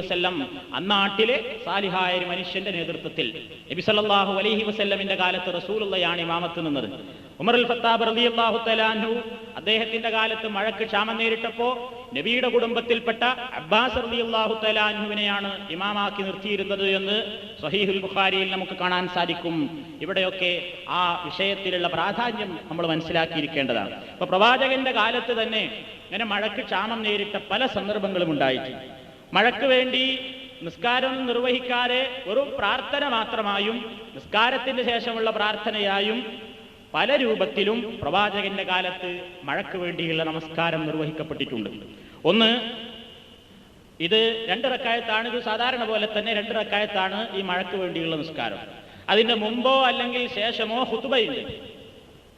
വസല്ലം അന്നാട്ടിലെ സാലിഹായ ഒരു മനുഷ്യന്റെ നേതൃത്വത്തിൽ നബി സല്ലല്ലാഹു അലൈഹി വസല്ലമിന്റെ കാലത്ത് റസൂലുള്ളയാണ് ഇമാമത്ത് നിന്നത്. ഉമർ അൽ ഫത്താബ് റളിയല്ലാഹു തആലാഹു അദ്ദേഹത്തിന്റെ കാലത്ത് മഴക്ക് ക്ഷാമം നേരിട്ടപ്പോ നബിയുടെ കുടുംബത്തിൽപ്പെട്ട അബ്ബാസ് റളിയല്ലാഹു തആലാഹുവിനെയാണ് ഇമാമാക്കി നിർത്തിയിരുന്നത് എന്ന് സഹീഹുൽ ബുഖാരിയിൽ നമുക്ക് കാണാൻ സാധിക്കും. ഇവിടെയൊക്കെ ആ വിഷയത്തിലുള്ള പ്രാധാന്യം നമ്മൾ മനസ്സിലാക്കിയിരിക്കേണ്ടതാണ്. അപ്പൊ പ്രവാചകന്റെ കാലത്ത് തന്നെ ഇങ്ങനെ മഴക്ക് ക്ഷാമം നേരിട്ട പല സന്ദർഭങ്ങളും ഉണ്ടായിട്ടുണ്ട്. മഴയ്ക്ക് വേണ്ടി നിസ്കാരം നിർവഹിക്കാതെ ഒരു പ്രാർത്ഥന മാത്രമായും നിസ്കാരത്തിന് ശേഷമുള്ള പ്രാർത്ഥനയായും പല രൂപത്തിലും പ്രവാചകന്റെ കാലത്ത് മഴയ്ക്ക് വേണ്ടിയുള്ള നമസ്കാരം നിർവഹിക്കപ്പെട്ടിട്ടുണ്ട്. ഒന്ന് ഇത് രണ്ട് റക്കായത്താണ് ഇത് സാധാരണ പോലെ തന്നെ രണ്ട് റക്കായത്താണ് ഈ മഴയ്ക്ക് വേണ്ടിയുള്ള നിസ്കാരം. അതിന്റെ മുമ്പോ അല്ലെങ്കിൽ ശേഷമോ ഹുതുബയുണ്ട്.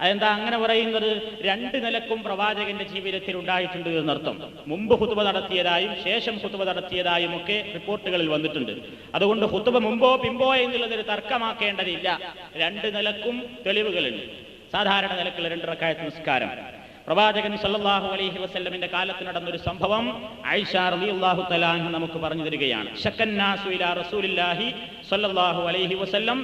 അതെന്താ അങ്ങനെ പറയുന്നത്? രണ്ട് നിലക്കും പ്രവാചകന്റെ ജീവിതത്തിൽ ഉണ്ടായിട്ടുണ്ട് എന്നർത്ഥം. മുമ്പ് ഹുത്തുബ നടത്തിയതായും ശേഷം ഹുത്തുബ നടത്തിയതായും ഒക്കെ റിപ്പോർട്ടുകളിൽ വന്നിട്ടുണ്ട്. അതുകൊണ്ട് ഹുത്തുബ മുമ്പോ പിമ്പോ എന്നുള്ളതൊരു തർക്കമാക്കേണ്ടതില്ല. രണ്ട് നിലക്കും തെളിവുകളുണ്ട്. സാധാരണ നിലക്കുള്ള രണ്ട് റക്കായത്ത് നിസ്കാരം. പ്രവാചകൻ സല്ലാഹു അലൈഹി വസ്ല്ലമിന്റെ കാലത്ത് നടന്നൊരു സംഭവം ആയിഷ റളിയല്ലാഹു തആല നമുക്ക് പറഞ്ഞു തരികയാണ്. ഷക്കന്നാസു ഇലാ റസൂലില്ലാഹി സല്ലല്ലാഹു അലൈഹി വസല്ലം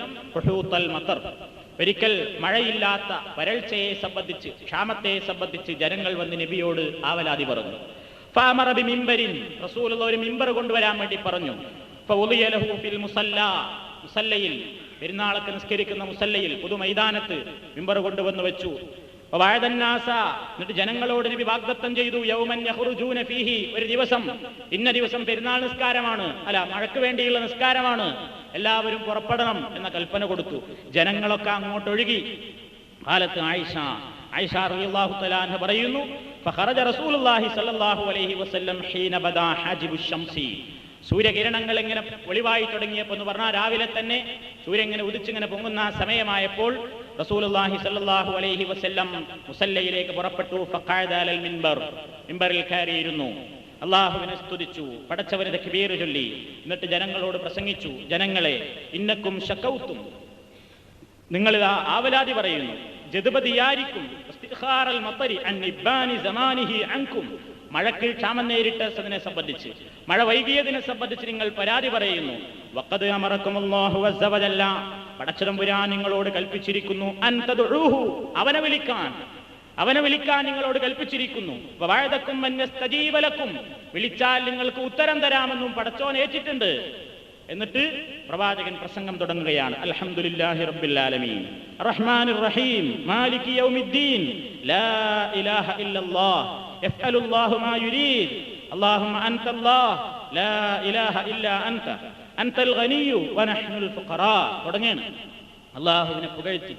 ഒരിക്കൽ മഴയില്ലാത്ത വരൾച്ചയെ സംബന്ധിച്ച് ക്ഷാമത്തെ സംബന്ധിച്ച് ജനങ്ങൾ വന്ന് നബിയോട് ആവലാതി പറഞ്ഞു. ഫാമറബി റസൂലുള്ള ഒരു മിമ്പർ കൊണ്ടുവരാൻ വേണ്ടി പറഞ്ഞു. മുസല്ല മുസല്ലയിൽ പെരുന്നാളൊക്കെ നിസ്കരിക്കുന്ന മുസല്ലയിൽ പുതു മൈതാനത്ത് മിമ്പർ കൊണ്ടുവന്ന് വെച്ചു. എന്നിട്ട് ജനങ്ങളോട് നബി വാഗ്ദത്തം ചെയ്തു യൗമൻ യഹ്റുജൂന ഫീഹി. ഒരു ദിവസം. ഇന്ന ദിവസം പെരുന്നാൾ നിസ്കാരമാണ്. അല്ല മഴയ്ക്ക് വേണ്ടിയുള്ള നിസ്കാരമാണ്. എല്ലാവരും പുറപ്പെടണം എന്ന കൽപ്പന കൊടുത്തു. ജനങ്ങളൊക്കെ അങ്ങോട്ട് ഒഴുകി കാലത്ത് ആയിഷ. ആയിഷ റളിയല്ലാഹു പറയുന്നു ഫഖറജ റസൂലുള്ളാഹി സ്വല്ലല്ലാഹു അലൈഹി വസല്ലം ഹീന ബദാ ഹാജിബു ശംസി. സൂര്യകിരണങ്ങൾ ഇങ്ങനെ ഒളിവായി തുടങ്ങിയപ്പോ എന്ന് പറഞ്ഞാൽ രാവിലെ തന്നെ സൂര്യൻ ഇങ്ങനെ ഉദിച്ചിങ്ങനെ പൊങ്ങുന്ന സമയമായപ്പോൾ റസൂലുള്ളാഹി സല്ലല്ലാഹു അലൈഹി വസല്ലം മുസല്ലയിലേക്ക് പുറപ്പെട്ടു. ഫഖഅദ മിൻബർ. മിൻബറിൽ കയറിയിരുന്നു. അള്ളാഹുവിനെ സ്തുതിച്ചു. പടച്ചവന് തക്ബീർ ചൊല്ലി. എന്നിട്ട് ജനങ്ങളോട് പ്രസംഗിച്ചു. ജനങ്ങളെ ഇന്നക്കും ശക്കൗത്തും നിങ്ങൾ ആവലാതി പറയുന്നു. ജതുപതിയായിരിക്കും മഴയ്ക്ക് ക്ഷാമം നേരിട്ടതിനെ സംബന്ധിച്ച്. മഴ വൈകിയതിനെ സംബന്ധിച്ച് നിങ്ങൾ പരാതി പറയുന്നു. വക്കത് അമറക്കുമല്ലോ വസ്സവജല്ല പടച്ചതമ്പുരാൻ നിങ്ങളോട് കൽപ്പിച്ചിരിക്കുന്നു. അൻതൊഴുഹു അവനെ വിളിക്കാൻ. അവനെ വിളിക്കാൻ നിങ്ങളോട് കൽപ്പിച്ചിരിക്കുന്നു. വാഴതക്കും വന്യസ്തജീവലക്കും വിളിച്ചാൽ നിങ്ങൾക്ക് ഉത്തരം തരാമെന്നും പടച്ചോൻ ഏറ്റിട്ടുണ്ട്. എന്നിട്ട് പ്രവാചകൻ പ്രസംഗം തുടങ്ങുകയാണ്. അൽഹംദുലില്ലാഹി റബ്ബിൽ ആലമീൻ. റഹീം. മാലികി യൗമിദ്ദീൻ. ലാ ഇലാഹ ഇല്ലല്ലാഹ്. മാ യുരീദ്. അൻതല്ലാഹ്. ലാ ഇലാഹ അൻത. അൻതൽ വനഹ്നുൽ ഫുഖറാ അള്ളാഹുവിനെ പുകഴ്ത്തി.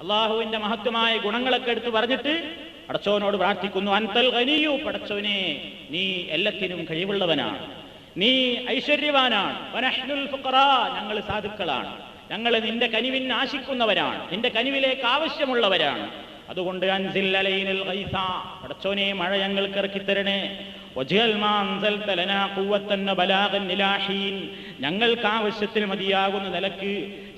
അള്ളാഹുവിന്റെ മഹത്വമായ ഗുണങ്ങളൊക്കെ എടുത്ത് പറഞ്ഞിട്ട് പടച്ചവനോട് പ്രാർത്ഥിക്കുന്നു അൻതൽ ഖനിയു പടച്ചവനെ നീ എല്ലാത്തിനും കഴിവുള്ളവനാണ്. നീ ഐശ്വര്യവാനാണ്. വനഹ്നുൽ ഫുഖറാ ഞങ്ങൾ സാധുക്കളാണ്. ഞങ്ങൾ നിന്റെ കനിവിൻ ആശിക്കുന്നവരാണ് നിന്റെ കനിവിലേക്ക് ആവശ്യമുള്ളവരാണ്. അതുകൊണ്ട് അൻസിൽ അലൈനിൽ പടച്ചോനെ മഴ ഞങ്ങൾക്ക് ഇറക്കിത്തരണേ. ഞങ്ങൾക്ക് ആവശ്യത്തിന് മതിയാകുന്ന നിലയ്ക്ക്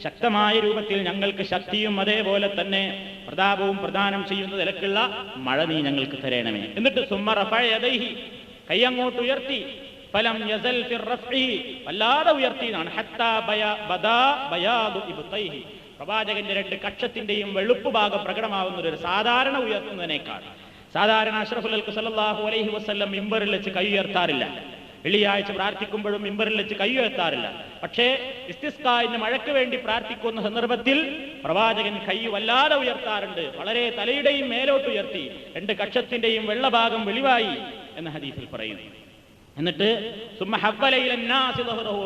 ശക്തമായ രൂപത്തിൽ ഞങ്ങൾക്ക് ശക്തിയും അതേപോലെ തന്നെ പ്രതാപവും പ്രദാനം ചെയ്യുന്ന നിലക്കുള്ള മഴ നീ ഞങ്ങൾക്ക് തരണമേ. എന്നിട്ട് സുമ്മ റഫഅ യദൈഹി കൈ അങ്ങോട്ട് ഉയർത്തി. ഫലം യസൽ വല്ലാതെ ബയാദു ഇബ്തൈഹി. പ്രവാചകന്റെ രണ്ട് കക്ഷത്തിന്റെയും വെളുപ്പ് ഭാഗം പ്രകടമാവുന്ന ഒരു സാധാരണ ഉയർത്തുന്നതിനേക്കാൾ സാധാരണ അഷ്റഫുൽ സല്ലല്ലാഹു അലൈഹി വസല്ലം മിമ്പറിൽ വെച്ച് കൈ ഉയർത്താറില്ല. വെള്ളിയാഴ്ച പ്രാർത്ഥിക്കുമ്പോഴും മിമ്പറിൽ വെച്ച് കൈ ഉയർത്താറില്ല. പക്ഷേ ഇസ്തിസ്കായിന് മഴയ്ക്ക് വേണ്ടി പ്രാർത്ഥിക്കുന്ന സന്ദർഭത്തിൽ പ്രവാചകൻ കൈ വല്ലാതെ ഉയർത്താറുണ്ട്. വളരെ തലയുടെയും മേലോട്ട് ഉയർത്തി. രണ്ട് കക്ഷത്തിന്റെയും വെള്ളഭാഗം വെളിവായി എന്ന ഹദീസിൽ പറയുന്നു. എന്നിട്ട്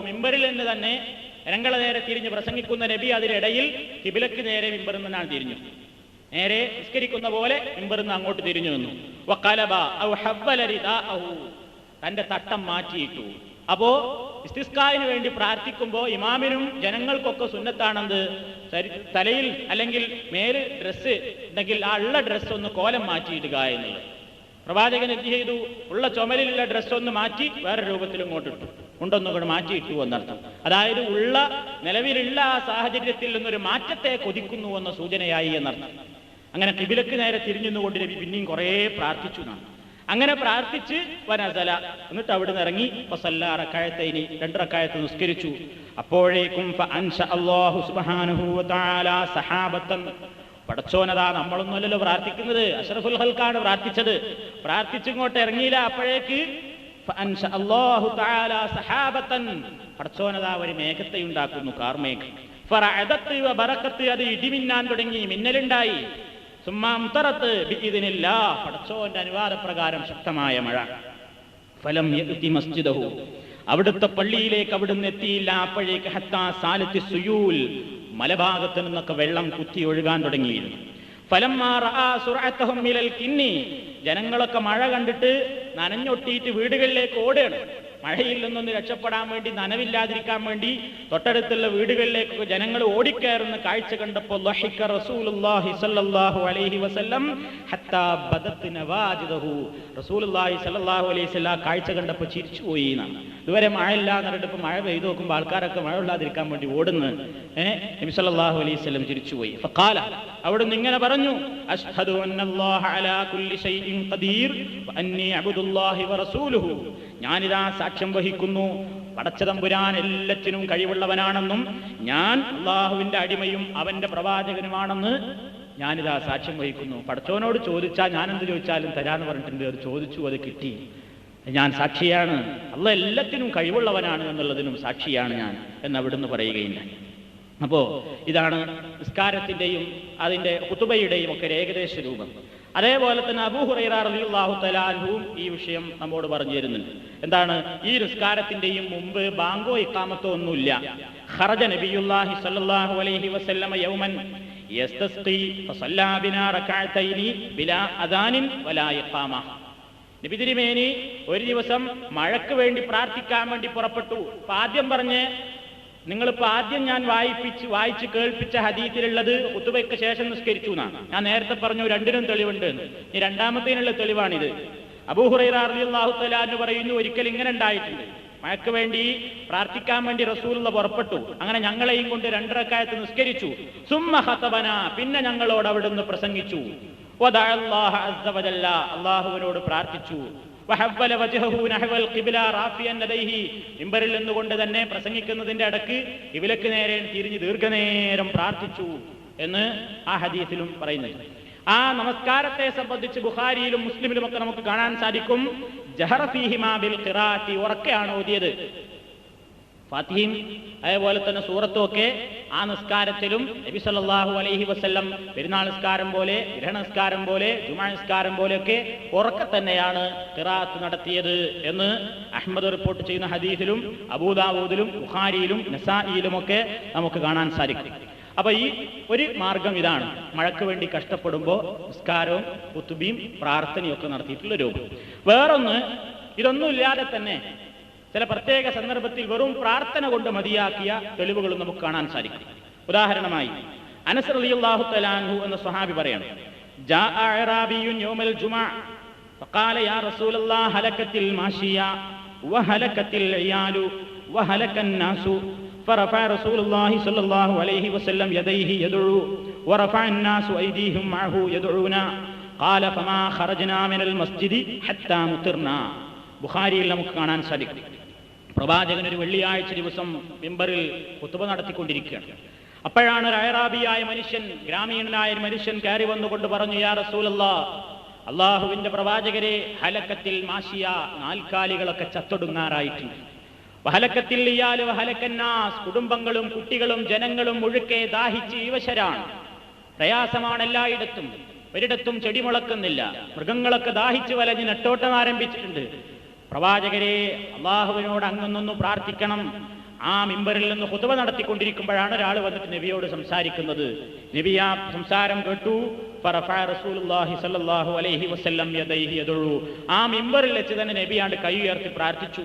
മിമ്പറിൽ നിന്ന് തന്നെ രംഗള നേരെ തിരിഞ്ഞ് പ്രസംഗിക്കുന്ന നബി അതിനിടയിൽ കിബിലക്ക് നേരെ മിമ്പറിൽ നിന്നാണ് തിരിഞ്ഞു. നേരെ നിസ്കരിക്കുന്ന പോലെ മിമ്പറിന്ന് അങ്ങോട്ട് തിരിഞ്ഞു നിന്നു. തന്റെ തട്ടം മാറ്റിയിട്ടു. അപ്പോ ഇസ്തിസ്കായിന് വേണ്ടി പ്രാർത്ഥിക്കുമ്പോൾ ഇമാമിനും ജനങ്ങൾക്കൊക്കെ സുന്നത്താണെന്ത്? ശരി- തലയിൽ അല്ലെങ്കിൽ മേൽ ഡ്രസ്സ് ഉണ്ടെങ്കിൽ ആ ഉള്ള ഡ്രസ്സ് ഒന്ന് കോലം മാറ്റിയിടുക എന്നുള്ളത്. പ്രവാചകൻ എന്ത് ചെയ്തു? ഉള്ള ചുമലിലുള്ള ഡ്രസ്സ് ഒന്ന് മാറ്റി വേറെ രൂപത്തിൽ ഇങ്ങോട്ട് ഇട്ടു. കൂടെ മാറ്റിയിട്ടു എന്നർത്ഥം. അതായത് ഉള്ള നിലവിലുള്ള ആ സാഹചര്യത്തിൽ നിന്നൊരു മാറ്റത്തെ കൊതിക്കുന്നു എന്ന സൂചനയായി എന്നർത്ഥം. അങ്ങനെ കിബിലക്ക് നേരെ തിരിഞ്ഞുകൊണ്ട് നബി പിന്നെയും കുറേ പ്രാർത്ഥിച്ചു എന്നാണ്. അങ്ങനെ പ്രാർത്ഥിച്ച് വനസല. എന്നിട്ട് അവിടെ നിന്ന് ഇറങ്ങി റക്കായത്തൈനി രണ്ട് റക്കായത്ത് നിസ്കരിച്ചു. അപ്പോഴേക്കും സഹാബത്തൻ. പടച്ചോനതാ നമ്മളൊന്നുമല്ലല്ലോ പ്രാർത്ഥിക്കുന്നത്. അഷറഫുൽ ഹൽക്കാണ് പ്രാർത്ഥിച്ചത്. പ്രാർത്ഥിച്ചിങ്ങോട്ട് ഇറങ്ങിയില്ല. അപ്പോഴേക്ക് സഹാബത്തൻ. പടച്ചോനതാ ഒരു മേഘത്തെ ഉണ്ടാക്കുന്നു കാർമേഘം. അത് ഇടിമിന്നാൻ തുടങ്ങി മിന്നലുണ്ടായി. സുമ്മാംതറത്ത് ഇതിനില്ല പടച്ചോന്റെ അനുവാദപ്രകാരം ശക്തമായ മഴ. ഫലം മസ്ജിദഹു. അവിടുത്തെ പള്ളിയിലേക്ക് അവിടുന്ന് എത്തിയില്ല. അപ്പോഴേക്ക് ഹത്താ സാലത്തി സുയൂൽ മലഭാഗത്ത് നിന്നൊക്കെ വെള്ളം കുത്തി ഒഴുകാൻ തുടങ്ങിയിരുന്നു. ഫലം കിന്നി. ജനങ്ങളൊക്കെ മഴ കണ്ടിട്ട് നനഞ്ഞൊട്ടിയിട്ട് വീടുകളിലേക്ക് ഓടുകയാണ്. മഴയിൽ നിന്നൊന്ന് രക്ഷപ്പെടാൻ വേണ്ടി നനവില്ലാതിരിക്കാൻ വേണ്ടി തൊട്ടടുത്തുള്ള വീടുകളിലേക്ക് ജനങ്ങൾ ഓടിക്കയറുന്ന കാഴ്ച കണ്ടപ്പോൾ കാഴ്ച കണ്ടപ്പോൾ ചിരിച്ചുപോയി എന്നാണ്. ഇതുവരെ മഴ ഇല്ലാന്നിട്ട് ഇപ്പൊ മഴ പെയ്തു നോക്കുമ്പോൾ ആൾക്കാരൊക്കെ മഴ ഇല്ലാതിരിക്കാൻ വേണ്ടി ഓടുന്നു. നബി സല്ലല്ലാഹു അലൈഹി വസല്ലം ചിരിച്ചുപോയി ഫഖാല നിന്ന് ഇങ്ങനെ പറഞ്ഞു അഷ്ഹദു അന്നല്ലാഹ അലാ കുല്ലി ഷൈഇൻ ഖദീർ വഅന്നി അബ്ദുല്ലാഹി വറസൂലുഹു ഞാനിതാ സാക്ഷ്യം വഹിക്കുന്നു. പടച്ചതമ്പുരാൻ എല്ലാത്തിനും കഴിവുള്ളവനാണെന്നും ഞാൻ അള്ളാഹുവിന്റെ അടിമയും അവന്റെ പ്രവാചകനുമാണെന്ന് ഞാനിതാ സാക്ഷ്യം വഹിക്കുന്നു. പടച്ചോനോട് ചോദിച്ചാൽ ഞാൻ എന്ത് ചോദിച്ചാലും തരാന്ന് പറഞ്ഞിട്ടുണ്ട്. അത് ചോദിച്ചു അത് കിട്ടി. ഞാൻ സാക്ഷിയാണ്. അല്ല എല്ലാത്തിനും കഴിവുള്ളവനാണ് എന്നുള്ളതിനും സാക്ഷിയാണ് ഞാൻ എന്ന് അവിടുന്ന് പറയുകയില്ല അപ്പോ ഇതാണ് നിസ്കാരത്തിന്റെയും അതിന്റെ കുത്തുബയുടെയും ഒക്കെ ഏകദേശ രൂപം. അതേപോലെ തന്നെ അബൂഹുറൈറാഹു തലാൻഹുവും ഈ വിഷയം നമ്മോട് പറഞ്ഞു തരുന്നുണ്ട്. എന്താണ്? ഈ നിസ്കാരത്തിന്റെയും മുമ്പ് ബാങ്കോ ഇക്കാമത്തോ ഒന്നുമില്ല. ഖറജ നബിയുല്ലാഹി സല്ലല്ലാഹു അലൈഹി വസല്ലമ യൗമൻ യസ്തസ്ഖി ഫസല്ലാ ബിനാ റകഅതൈനി ബിലാ അദാനിൻ വലാ ഇഖാമ. നബി തിരുമേനി ഒരു ദിവസം മഴക്ക് വേണ്ടി പ്രാർത്ഥിക്കാൻ വേണ്ടി പുറപ്പെട്ടു. ആദ്യം പറഞ്ഞ് നിങ്ങളിപ്പോ ആദ്യം ഞാൻ വായിപ്പിച്ച് വായിച്ച് കേൾപ്പിച്ച ഹദീത്തിലുള്ളത് ഉത്തുബയ്ക്ക് ശേഷം നിസ്കരിച്ചു എന്നാണ്. ഞാൻ നേരത്തെ പറഞ്ഞു രണ്ടിനും തെളിവുണ്ട് എന്ന്. ഈ രണ്ടാമത്തേനുള്ള തെളിവാണിത്. തലാന്ന് പറയുന്നു ഒരിക്കൽ ഇങ്ങനെ ഉണ്ടായിട്ടുണ്ട്. മഴയ്ക്ക് വേണ്ടി പ്രാർത്ഥിക്കാൻ വേണ്ടി റസൂലുള്ള പുറപ്പെട്ടു. അങ്ങനെ ഞങ്ങളെയും കൊണ്ട് രണ്ടരക്കായത്ത് നിസ്കരിച്ചു. സുമ്മഹത്തവന പിന്നെ ഞങ്ങളോട് അവിടുന്ന് പ്രസംഗിച്ചു. അള്ളാഹുവിനോട് പ്രാർത്ഥിച്ചു. മിമ്പറിൽ നിന്നുകൊണ്ട് തന്നെ പ്രസംഗിക്കുന്നതിന്റെ അടക്ക് ഇവിലക്ക് നേരെ തിരിഞ്ഞ് ദീർഘനേരം പ്രാർത്ഥിച്ചു എന്ന് ആ ഹദീസിലും പറയുന്നുണ്ട്. ആ നമസ്കാരത്തെ സംബന്ധിച്ച് ബുഖാരിയിലും മുസ്ലിമിലും ഒക്കെ നമുക്ക് കാണാൻ സാധിക്കും. ജഹറ ഫീഹിമാ ബിൽ ഖിറാത്തി ഉറക്കെയാണ് ഓതിയത്. ഫാത്തിഹയും അതേപോലെ തന്നെ സൂറത്തും ഒക്കെ ആ നിസ്കാരത്തിലും നബി സല്ലാഹു അലൈഹി വസ്ല്ലം പെരുന്നാൾ നിസ്കാരം പോലെ ഗ്രഹണ നിസ്കാരം പോലെ ജുമാ നിസ്കാരം പോലെയൊക്കെ ഉറക്കെ തന്നെയാണ് തിറാത്ത് നടത്തിയത് എന്ന് അഹമ്മദ് റിപ്പോർട്ട് ചെയ്യുന്ന ഹദീസിലും അബൂദാബൂദിലും ബുഖാരിയിലും ഒക്കെ നമുക്ക് കാണാൻ സാധിക്കും. അപ്പൊ ഈ ഒരു മാർഗം ഇതാണ്. മഴയ്ക്ക് വേണ്ടി കഷ്ടപ്പെടുമ്പോൾ നിസ്കാരവും കുത്തുബിയും പ്രാർത്ഥനയും ഒക്കെ നടത്തിയിട്ടുള്ള രൂപം. വേറൊന്ന് ഇതൊന്നുമില്ലാതെ തന്നെ ചില പ്രത്യേക സന്ദർഭത്തിൽ വെറും പ്രാർത്ഥന കൊണ്ട് മതിയാക്കിയ തെളിവുകളും നമുക്ക് കാണാൻ സാധിക്കും ഉദാഹരണമായി അനസ് റളിയല്ലാഹു തആലാഹു എന്ന സ്വഹാബി പറയാണ് ജാഅ അഅറാബിയുൻ യൗമൽ ജുമഅ فقال يا رسول الله هلكت الماشية وهلكت العيال وهلك الناس فرفع رسول الله صلى الله عليه وسلم يديه يدعو ورفع الناس أيديهم معه يدعون قال فما خرجنا من المسجد حتى مطرنا ബുഖാരിയിൽ നമുക്ക് കാണാൻ സാധിക്കും പ്രവാചകൻ ഒരു വെള്ളിയാഴ്ച ദിവസം മിമ്പറിൽ കുത്തുവ നടത്തിക്കൊണ്ടിരിക്കുകയാണ്. അപ്പോഴാണ് ഒരു അയറാബിയായ മനുഷ്യൻ ഗ്രാമീണനായ ഒരു മനുഷ്യൻ കയറി വന്നുകൊണ്ട് പറഞ്ഞു യാ റസൂലല്ല അള്ളാഹുവിന്റെ പ്രവാചകരെ ഹലക്കത്തിൽ മാഷിയ നാൽക്കാലികളൊക്കെ ചത്തൊടുങ്ങാറായിട്ടുണ്ട്. വഹലക്കത്തിൽ ഇയാൽ വഹലക്കന്നാസ് കുടുംബങ്ങളും കുട്ടികളും ജനങ്ങളും മുഴുക്കെ ദാഹിച്ച് ഈവശരാണ് പ്രയാസമാണ് എല്ലായിടത്തും ഒരിടത്തും ചെടി മുളക്കുന്നില്ല മൃഗങ്ങളൊക്കെ ദാഹിച്ചു വലഞ്ഞ് നെട്ടോട്ടം ആരംഭിച്ചിട്ടുണ്ട്. പ്രവാചകരെ അള്ളാഹുവിനോട് അങ്ങൊന്നൊന്ന് പ്രാർത്ഥിക്കണം. ആ മിമ്പറിൽ നിന്ന് കുതുവ നടത്തിക്കൊണ്ടിരിക്കുമ്പോഴാണ് ഒരാൾ വന്നിട്ട് നബിയോട് സംസാരിക്കുന്നത്. നബി ആ സംസാരം കേട്ടു. അലൈഹി വസല്ലം ആ മിമ്പറിൽ വെച്ച് തന്നെ നബിയാണ്ട് കൈ ഉയർത്തി പ്രാർത്ഥിച്ചു.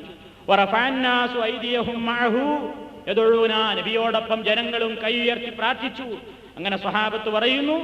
നബിയോടൊപ്പം ജനങ്ങളും കൈ ഉയർത്തി പ്രാർത്ഥിച്ചു. അങ്ങനെ സ്വഹാബത്ത് പറയുന്നു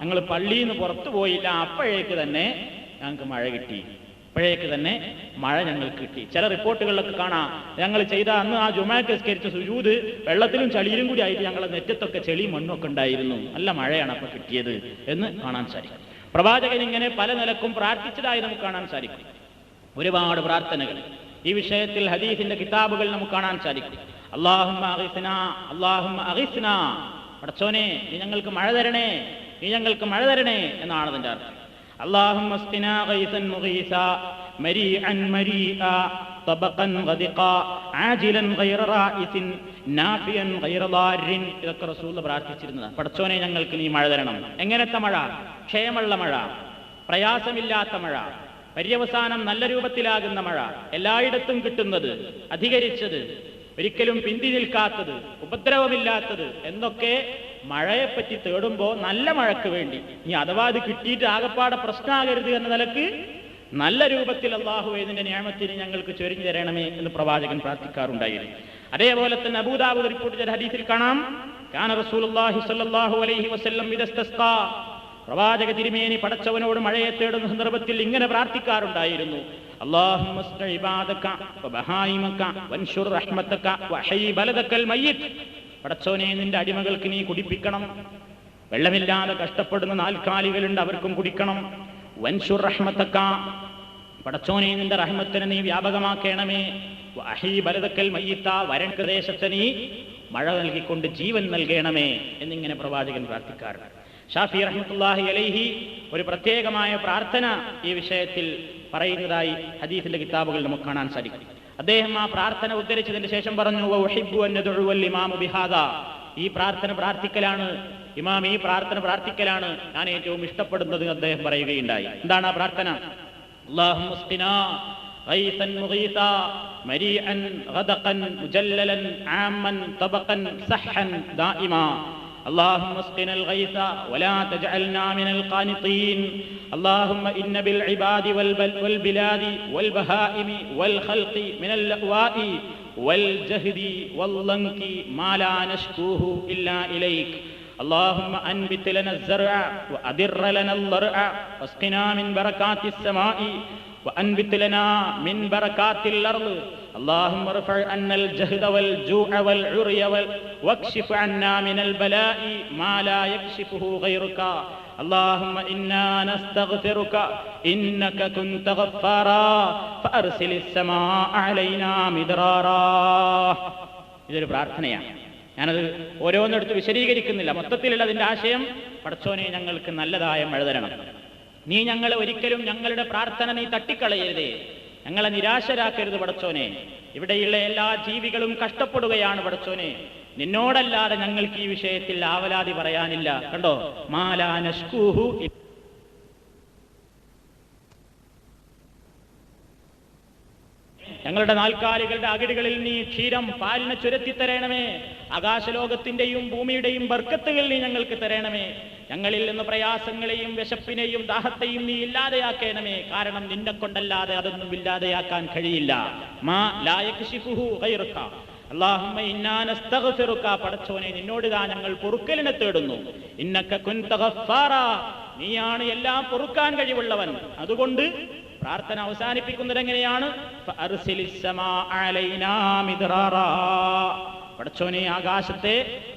ഞങ്ങൾ പള്ളിയിൽ നിന്ന് പുറത്തു പോയില്ല. അപ്പോഴേക്ക് തന്നെ ഞങ്ങൾക്ക് മഴ കിട്ടി. അപ്പോഴേക്ക് തന്നെ മഴ ഞങ്ങൾക്ക് കിട്ടി. ചില റിപ്പോർട്ടുകളിലൊക്കെ കാണാം. ഞങ്ങൾ ചെയ്ത അന്ന് ആ ജുമാക്ക് സ്കരിച്ച സുജൂത് വെള്ളത്തിലും ചളിയിലും കൂടി ആയിട്ട് ഞങ്ങളെ നെറ്റത്തൊക്കെ ചെളി മണ്ണൊക്കെ ഉണ്ടായിരുന്നു. നല്ല മഴയാണ് അപ്പൊ കിട്ടിയത് എന്ന് കാണാൻ സാധിക്കും. പ്രവാചകൻ ഇങ്ങനെ പല നിലക്കും പ്രാർത്ഥിച്ചതായി നമുക്ക് കാണാൻ സാധിക്കും. ഒരുപാട് പ്രാർത്ഥനകൾ. ഈ വിഷയത്തിൽ ഹദീസിന്റെ കിതാബുകൾ നമുക്ക് കാണാൻ സാധിക്കും. അള്ളാഹുമ്മ അഗിസ്ന. പടച്ചോനെ നീ ഞങ്ങൾക്ക് മഴ തരണേ. നീ ഞങ്ങൾക്ക് മഴ തരണേ എന്നാണ് അതിന്റെ അർത്ഥം. അള്ളാഹും റസൂൽ പ്രാർത്ഥിച്ചിരുന്നത്. പടച്ചോനെ ഞങ്ങൾക്ക് നീ മഴ തരണം. എങ്ങനത്തെ മഴ? ക്ഷയമുള്ള മഴ പ്രയാസമില്ലാത്ത മഴ പര്യവസാനം നല്ല രൂപത്തിലാകുന്ന മഴ എല്ലായിടത്തും കിട്ടുന്നത് അധികരിച്ചത് ഒരിക്കലും പിന്തിരിൽക്കാത്തത് ഉപദ്രവമില്ലാത്തത് എന്നൊക്കെ മഴയെപ്പറ്റി തേടുമ്പോൾ നല്ല മഴയ്ക്ക് വേണ്ടി. ഇനി അഥവാ അത് കിട്ടിയിട്ട് ആകപ്പാടെ പ്രശ്നമാകരുത് എന്ന നിലയ്ക്ക് നല്ല രൂപത്തിൽ അള്ളാഹു ഇതിന്റെ നിയമത്തിന് ഞങ്ങൾക്ക് ചൊരിഞ്ഞു തരണമേ എന്ന് പ്രവാചകൻ പ്രാർത്ഥിക്കാറുണ്ടായിരുന്നു. അതേപോലെ തന്നെ അബൂദാബ് റിപ്പോർട്ട് ചെയ്ത ഹദീസിൽ കാണാം. കാന റസൂലുള്ളാഹി സ്വല്ലല്ലാഹു അലൈഹി വസല്ലം പ്രവാചക തിരുമേനി പടച്ചവനോട് മഴയെ തേടുന്ന സന്ദർഭത്തിൽ ഇങ്ങനെ പ്രാർത്ഥിക്കാറുണ്ടായിരുന്നു. അല്ലാഹുമ്മ പടച്ചോനെ നിന്റെ അടിമകൾക്ക് നീ കുടിപ്പിക്കണം. വെള്ളമില്ലാതെ കഷ്ടപ്പെടുന്ന നാൽക്കാലികളുണ്ട് അവർക്കും കുടിക്കണം. വൻഷുർ റഹ്മത്തക്ക. പടച്ചോനെ നിന്റെ റഹ്മത്തിനെ നീ വ്യാപകമാക്കണമേ. അഹീ ഭരതക്കൽ മയ്യത്ത. വരൺ പ്രദേശത്ത് നീ മഴ നൽകിക്കൊണ്ട് ജീവൻ നൽകണമേ എന്നിങ്ങനെ പ്രവാചകൻ പ്രാർത്ഥിക്കാറുണ്ട് ഷാഫി റഹ്മത്തുല്ലാഹി അലൈഹി ഒരു പ്രത്യേകമായ പ്രാർത്ഥന ഈ വിഷയത്തിൽ പറയുന്നതായി ഹദീഫിന്റെ കിതാബുകൾ നമുക്ക് കാണാൻ സാധിക്കും. അദ്ദേഹം ആ പ്രാർത്ഥന ഉദ്ധരിച്ചതിന് ശേഷം പറഞ്ഞു ബിഹാദ. ഈ പ്രാർത്ഥന പ്രാർത്ഥിക്കലാണ് ഇമാം ഈ പ്രാർത്ഥന പ്രാർത്ഥിക്കലാണ് ഞാൻ ഏറ്റവും ഇഷ്ടപ്പെടുന്നത് അദ്ദേഹം പറയുകയുണ്ടായി. എന്താണ് ആ പ്രാർത്ഥന? അള്ളാഹു اللهم اسقنا الغيث ولا تجعلنا من القانطين. اللهم إن بالعباد والبل والبلاد والبهائم والخلق من اللأواء والجهد والضنك ما لا نشكوه إلا إليك. اللهم أنبت لنا الزرع وأدر لنا الضرع واسقنا من بركات السماء وأنبت لنا من بركات الأرض اللهم ارفع عنا الجهد والجوع والعري وال... واكشف عنا من البلاء ما لا يكشفه غيرك اللهم إنا نستغفرك إنك كنت غفارا فأرسل السماء علينا مدرارا ഇതൊരു പ്രാർത്ഥനയാണ് ഞാനത് ഓരോന്നെടുത്ത് വിശദീകരിക്കുന്നില്ല മൊത്തത്തിലുള്ള അതിന്റെ ആശയം പടച്ചോനെ ഞങ്ങൾക്ക് നല്ലതായ മഴ തരണം നീ ഞങ്ങളെ ഒരിക്കലും ഞങ്ങളുടെ പ്രാർത്ഥന നീ തട്ടിക്കളയരുതേ ഞങ്ങളെ നിരാശരാക്കരുത് പടച്ചോനെ. ഇവിടെയുള്ള എല്ലാ ജീവികളും കഷ്ടപ്പെടുകയാണ് പടച്ചോനെ. നിന്നോടല്ലാതെ ഞങ്ങൾക്ക് ഈ വിഷയത്തിൽ ആവലാതി പറയാനില്ല. കണ്ടോ? മാലാനഷ്കൂഹു ഞങ്ങളുടെ നാൽക്കാലികളുടെ അകിടുകളിൽ നീ ക്ഷീരം പാലിനെ ചുരത്തി തരണമേ. ആകാശലോകത്തിന്റെയും ഭൂമിയുടെയും ബർക്കത്തുകൾ നീ ഞങ്ങൾക്ക് തരണമേ. ഞങ്ങളിൽ നിന്ന് പ്രയാസങ്ങളെയും വിശപ്പിനെയും ദാഹത്തെയും നീ ഇല്ലാതെയാക്കേണമേ. കാരണം നിന്നെ കൊണ്ടല്ലാതെ അതൊന്നും ഇല്ലാതെയാക്കാൻ കഴിയില്ല. മാ ലായക്ഷിഫുഹു ഗൈറുക അല്ലാഹുമ്മ ഇന്നാ നസ്തഗ്ഫിറുക. പടച്ചോനെ നിന്നോട് ഇതാ ഞങ്ങൾ പൊറുക്കലിനെ തേടുന്നു. ഇന്നക കുൻത നീയാണ് എല്ലാം പൊറുക്കാൻ കഴിവുള്ളവൻ. അതുകൊണ്ട് പ്രാർത്ഥന അവസാനിപ്പിക്കുന്നത് എങ്ങനെയാണ് പടച്ചോനെ ആകാശത്തെ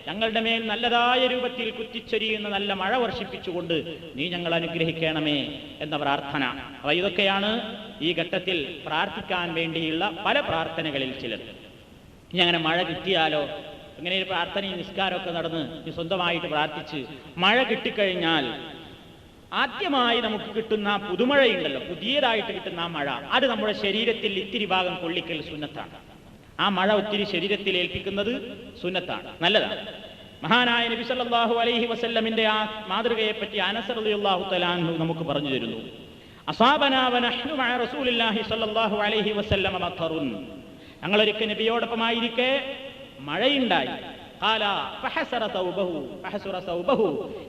ഞങ്ങളുടെ മേൽ നല്ലതായ രൂപത്തിൽ കുത്തിച്ചൊരിയുന്ന നല്ല മഴ വർഷിപ്പിച്ചുകൊണ്ട് നീ ഞങ്ങൾ അനുഗ്രഹിക്കണമേ എന്ന പ്രാർത്ഥന. അപ്പൊ ഇതൊക്കെയാണ് ഈ ഘട്ടത്തിൽ പ്രാർത്ഥിക്കാൻ വേണ്ടിയുള്ള പല പ്രാർത്ഥനകളിൽ ചിലത്. ഇനി അങ്ങനെ മഴ കിട്ടിയാലോ? ഇങ്ങനെ ഒരു പ്രാർത്ഥനയും നിസ്കാരമൊക്കെ നടന്ന് നീ സ്വന്തമായിട്ട് പ്രാർത്ഥിച്ച് മഴ കിട്ടിക്കഴിഞ്ഞാൽ ആദ്യമായി നമുക്ക് കിട്ടുന്ന പുതുമഴയുണ്ടല്ലോ പുതിയതായിട്ട് കിട്ടുന്ന ആ മഴ. അത് നമ്മുടെ ശരീരത്തിൽ ഇത്തിരി ഭാഗം കൊള്ളിക്കൽ സുന്നത്താണ്. ആ മഴ ഒത്തിരി ശരീരത്തിൽ ഏൽപ്പിക്കുന്നത് സുന്നത്താണ് നല്ലതാണ്. മഹാനായ നബി സല്ലാഹു അലൈഹി വസല്ലമിന്റെ ആ മാതൃകയെ പറ്റി അനസ് റളിയല്ലാഹു തആലാഹു നമുക്ക് പറഞ്ഞു തരുന്നു. ഞങ്ങളൊരിക്കൽ നബിയോടൊപ്പമായിരിക്കെ മഴയുണ്ടായി.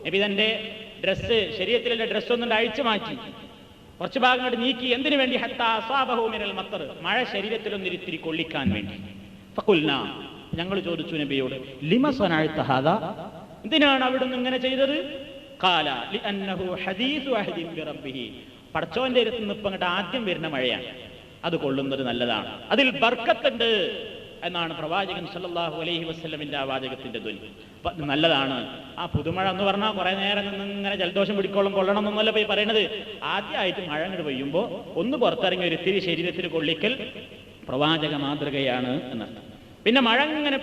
നബി തന്റെ ഡ്രസ്സ് ശരീരത്തിലെ ഡ്രസ്സ് ഒന്നും അഴിച്ചു മാറ്റി. കുറച്ച് ഭാഗങ്ങൾ നീക്കി. എന്തിനു വേണ്ടി? ഹത്താ അസാബഹു മിനൽ മത്തർ. മഴ ശരീരത്തിലൊന്ന് ഇത്തിരി കൊള്ളിക്കാൻ വേണ്ടി. ഞങ്ങൾ ചോദിച്ചു നബിയോട് ലിമ സനഅത ഹാദാ? എന്തിനാണ് അവിടുന്ന് ഇങ്ങനെ ചെയ്തത്? ബിറബ്ബിഹി പടച്ചോന്റെ ഇരുത്തുനിന്ന് നിന്ന് ഇപ്പം ആദ്യം വരുന്ന മഴയാണ്. അത് കൊള്ളുന്നത് നല്ലതാണ്. അതിൽ ബർക്കത്തുണ്ട്. എന്നാണ് പ്രവാചകൻ സല്ലാഹു അലൈഹി വസ്ലമിന്റെ ആ വാചകത്തിന്റെ ധ്വനി. നല്ലതാണ്. ആ പുതുമഴ എന്ന് പറഞ്ഞാൽ കുറെ നേരം നിന്ന് ഇങ്ങനെ ജലദോഷം പിടിക്കോളം കൊള്ളണം എന്നല്ല പോയി പറയണത്. ആദ്യമായിട്ട് മഴ അങ്ങോട്ട് പെയ്യുമ്പോൾ ഒന്ന് പുറത്തിറങ്ങി ഒരു ഇത്തിരി ശരീരത്തിൽ കൊള്ളിക്കൽ പ്രവാചക മാതൃകയാണ് എന്നർത്ഥം. പിന്നെ മഴ ഇങ്ങനെ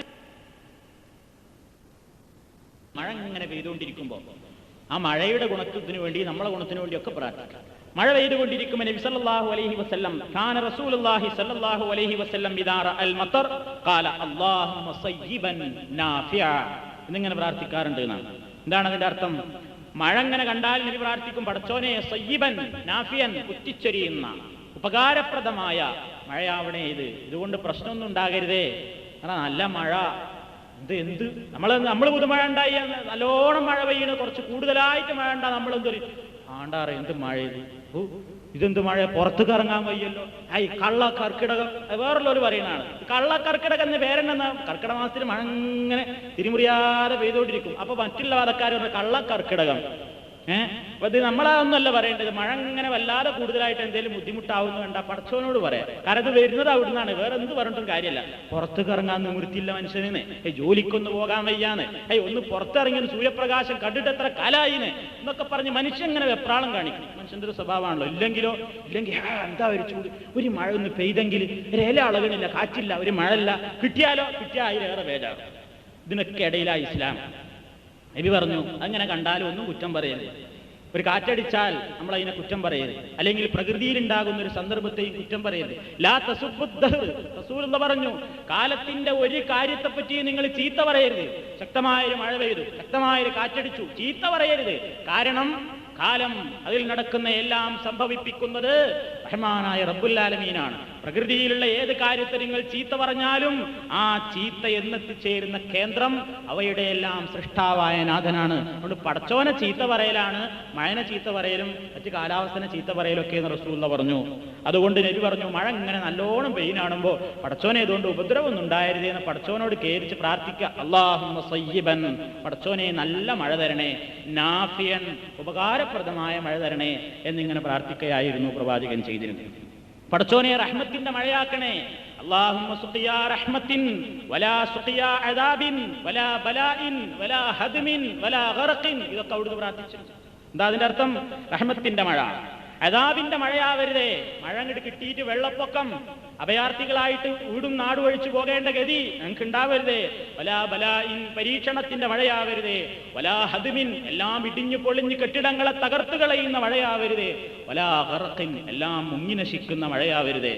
മഴ ഇങ്ങനെ പെയ്തുകൊണ്ടിരിക്കുമ്പോൾ ആ മഴയുടെ ഗുണത്തിന് വേണ്ടി നമ്മളെ ഗുണത്തിന് വേണ്ടിയൊക്കെ പ്രാർത്ഥിക്കാം. മഴ പെയ്തുകൊണ്ടിരിക്കുമ്പോൾ നബി സല്ലല്ലാഹു അലൈഹി വസല്ലം ഖാന റസൂലുള്ളാഹി സല്ലല്ലാഹു അലൈഹി വസല്ലം ഇദാ അൽ മത്തർ എന്നിങ്ങനെ പ്രാർത്ഥിക്കാറുണ്ട് എന്നാണ് എന്താണ് അതിന്റെ അർത്ഥം? മഴ അങ്ങനെ കണ്ടാൽ നബി പ്രാർത്ഥിക്കും പടച്ചോനെ സയ്യിബൻ നാഫിയൻ കുറ്റിച്ചൊരിയുന്ന ഉപകാരപ്രദമായ മഴയാവണേ ഇത്. ഇതുകൊണ്ട് പ്രശ്നമൊന്നും ഉണ്ടാകരുതേ. കാരണം നല്ല മഴ. എന്ത് എന്ത്? നമ്മൾ നമ്മൾ പുതുമഴ ഉണ്ടായി നല്ലോണം മഴ പെയ്യണ. കുറച്ച് കൂടുതലായിട്ട് മഴ ഉണ്ടാ നമ്മൾ എന്തൊരു ആണ്ടാറ് എന്ത് മഴ ഇത്? ഇതെന്ത് മഴ പുറത്തേക്ക് ഇറങ്ങാൻ വയ്യല്ലോ. ഐ കള്ള കർക്കിടകം. വേറുള്ളവർ പറയുന്നതാണ്. കള്ള കർക്കിടകം എന്ന പേരെന്നാ കർക്കിടക മാസത്തിൽ മഴ ഇങ്ങനെ തിരിമുറിയാതെ പെയ്തുകൊണ്ടിരിക്കും അപ്പൊ മറ്റുള്ള വാദക്കാർ കള്ള കർക്കിടകം. ഏഹ് അപ്പൊ ഇത് നമ്മളാണെന്നല്ല പറയേണ്ടത്. മഴ ഇങ്ങനെ വല്ലാതെ കൂടുതലായിട്ട് എന്തെങ്കിലും ബുദ്ധിമുട്ടാവുന്നു വേണ്ട പടച്ചവനോട് പറയാം. കാരണം ഇത് വരുന്നത് അവിടുന്നാണ്. വേറെ എന്ത് പറഞ്ഞിട്ടും കാര്യമല്ല. പുറത്തേക്ക് ഇറങ്ങാൻ നിവൃത്തിയില്ല മനുഷ്യനെ ഏയ് ജോലിക്കൊന്ന് പോകാൻ വയ്യാന്ന്. ഏയ് ഒന്ന് പുറത്തിറങ്ങി സൂര്യപ്രകാശം കണ്ടിട്ട് എത്ര കലായിന് എന്നൊക്കെ പറഞ്ഞ് മനുഷ്യൻ ഇങ്ങനെ വെപ്രാളം കാണിക്കും. മനുഷ്യന്റെ ഒരു സ്വഭാവമാണല്ലോ. ഇല്ലെങ്കിലോ ഇല്ലെങ്കിൽ എന്താ ഒരു ചൂട്? ഒരു മഴ ഒന്ന് പെയ്തെങ്കിൽ ഒരു ഇല അളകണില്ല കാറ്റില്ല ഒരു മഴയില്ല. കിട്ടിയാലോ? കിട്ടിയാൽ അതിലേറെ വേജാറ് ഇതിനൊക്കെ ഇടയിലാ ഇസ്ലാം. നബി പറഞ്ഞു അങ്ങനെ കണ്ടാലും ഒന്നും കുറ്റം പറയരുത്. ഒരു കാറ്റടിച്ചാൽ നമ്മൾ അതിനെ കുറ്റം പറയരുത്. അല്ലെങ്കിൽ പ്രകൃതിയിൽ ഉണ്ടാകുന്ന ഒരു സന്ദർഭത്തെയും കുറ്റം പറയരുത്. ലാ തസൂർ എന്ന് പറഞ്ഞു? കാലത്തിന്റെ ഒരു കാര്യത്തെ പറ്റി നിങ്ങൾ ചീത്ത പറയരുത്. ശക്തമായൊരു മഴ പെയ്തു. ശക്തമായൊരു കാറ്റടിച്ചു. ചീത്ത പറയരുത്. കാരണം കാലം അതിൽ നടക്കുന്ന എല്ലാം സംഭവിപ്പിക്കുന്നത് റഹ്മാനായ റബ്ബുല്ലാലമീനാണ് പ്രകൃതിയിലുള്ള ഏത് കാര്യത്തെ നിങ്ങൾ ചീത്ത പറഞ്ഞാലും ആ ചീത്ത എന്നെത്തിച്ചേരുന്ന കേന്ദ്രം അവയുടെ എല്ലാം സൃഷ്ടാവായ നാഥനാണ്. അതുകൊണ്ട് പടച്ചോനെ ചീത്ത പറയലാണ് മഴനെ ചീത്ത പറയലും മറ്റ് കാലാവസ്ഥനെ ചീത്ത പറയലും ഒക്കെ എന്ന് റസൂല്ല പറഞ്ഞു. അതുകൊണ്ട് നബി പറഞ്ഞു മഴ ഇങ്ങനെ നല്ലോണം പെയ്യാണുമ്പോൾ പടച്ചോനെ ഇതുകൊണ്ട് ഉപദ്രവമൊന്നും ഉണ്ടായരുതേ എന്ന് പടച്ചോനോട് കേരിച്ച് പ്രാർത്ഥിക്കുക അള്ളാഹുമ്മ സയ്യിബൻ. പടച്ചോനെ നല്ല മഴ തരണേ നാഫിയൻ ഉപകാരപ്രദമായ മഴ തരണേ എന്നിങ്ങനെ പ്രാർത്ഥിക്കുകയായിരുന്നു പ്രവാചകൻ ചെയ്തിരുന്നത്. പടച്ചോനെ റഹ്മത്തിന്റെ മഴയാക്കണേ. ഗർഖിൻ. ഇതൊക്കെ അവിടുന്ന് പ്രാർത്ഥിച്ചു എന്താ അതിന്റെ അർത്ഥം? റഹ്മത്തിന്റെ മഴ. അദാബിന്റെ മഴയാവരുതേ. മഴ അങ്ങോട്ട് കിട്ടിയിട്ട് വെള്ളപ്പൊക്കം. അഭയാർത്ഥികളായിട്ട് വീടും നാടും ഒഴിച്ചു പോകേണ്ട ഗതി ഞങ്ങൾക്ക് ഉണ്ടാവരുതേ വലാ ഇൻ പരീക്ഷണത്തിന്റെ മഴയാവരുതേ. വലാ ഹദ്മിൻ എല്ലാം ഇടിഞ്ഞു പൊളിഞ്ഞ് കെട്ടിടങ്ങളെ തകർത്തു കളയുന്ന മഴയാവരുതേ. വലാ ഹറക്കിൻ എല്ലാം മുങ്ങി നശിക്കുന്ന മഴയാവരുതേ.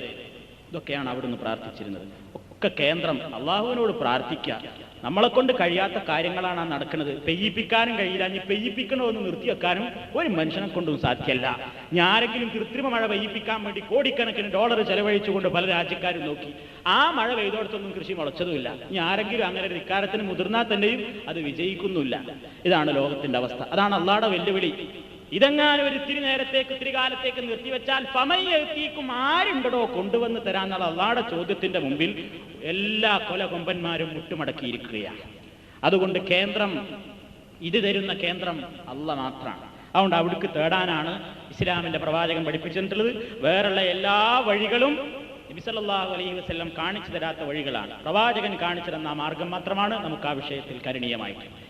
ഇതൊക്കെയാണ് അവിടുന്ന് പ്രാർത്ഥിച്ചിരുന്നത്. ഒക്കെ കേന്ദ്രം അള്ളാഹുവിനോട് പ്രാർത്ഥിക്കുക നമ്മളെ കൊണ്ട് കഴിയാത്ത കാര്യങ്ങളാണ് ആ നടക്കുന്നത്. പെയ്യിപ്പിക്കാനും കഴിയില്ല. ഇനി പെയ്യിപ്പിക്കണമെന്ന് നിർത്തി നിർത്തിവെക്കാനും ഒരു മനുഷ്യനെ കൊണ്ടും സാധ്യമല്ല ഇനി ആരെങ്കിലും കൃത്രിമ മഴ പെയ്യിപ്പിക്കാൻ വേണ്ടി കോടിക്കണക്കിന് ഡോളർ ചെലവഴിച്ചുകൊണ്ട് പല രാജ്യക്കാരും നോക്കി. ആ മഴ പെയ്തോടത്തൊന്നും കൃഷി മുളച്ചതുമില്ല. ഇനി ആരെങ്കിലും അങ്ങനെ ഒരു ഇക്കാരത്തിന് മുതിർന്നാൽ തന്നെയും അത് വിജയിക്കുന്നില്ല ഇതാണ് ലോകത്തിന്റെ അവസ്ഥ. അതാണ് അള്ളാടെ വെല്ലുവിളി. ഇതെങ്ങാനും ഒരു ഇത്തിരി നേരത്തേക്ക് ഇത്തിരി കാലത്തേക്ക് നിർത്തിവെച്ചാൽ സമയെത്തിക്കും ആരുണ്ടടോ കൊണ്ടുവന്ന് തരാന്നുള്ള അള്ളാടെ ചോദ്യത്തിന്റെ മുമ്പിൽ എല്ലാ കൊലകൊമ്പന്മാരും മുട്ടുമടക്കിയിരിക്കുകയാണ്. അതുകൊണ്ട് കേന്ദ്രം ഇത് തരുന്ന കേന്ദ്രം അല്ല മാത്രമാണ് അതുകൊണ്ട് അവിടേക്ക് തേടാനാണ് ഇസ്ലാമിന്റെ പ്രവാചകൻ പഠിപ്പിച്ചിട്ടുള്ളത്. വേറെയുള്ള എല്ലാ വഴികളും നബിസല്ലാഹു അലൈഹി വസ്ലം കാണിച്ചു തരാത്ത വഴികളാണ്. പ്രവാചകൻ കാണിച്ചു തന്ന മാർഗം മാത്രമാണ് നമുക്ക് ആ വിഷയത്തിൽ കരണീയമായിട്ട്.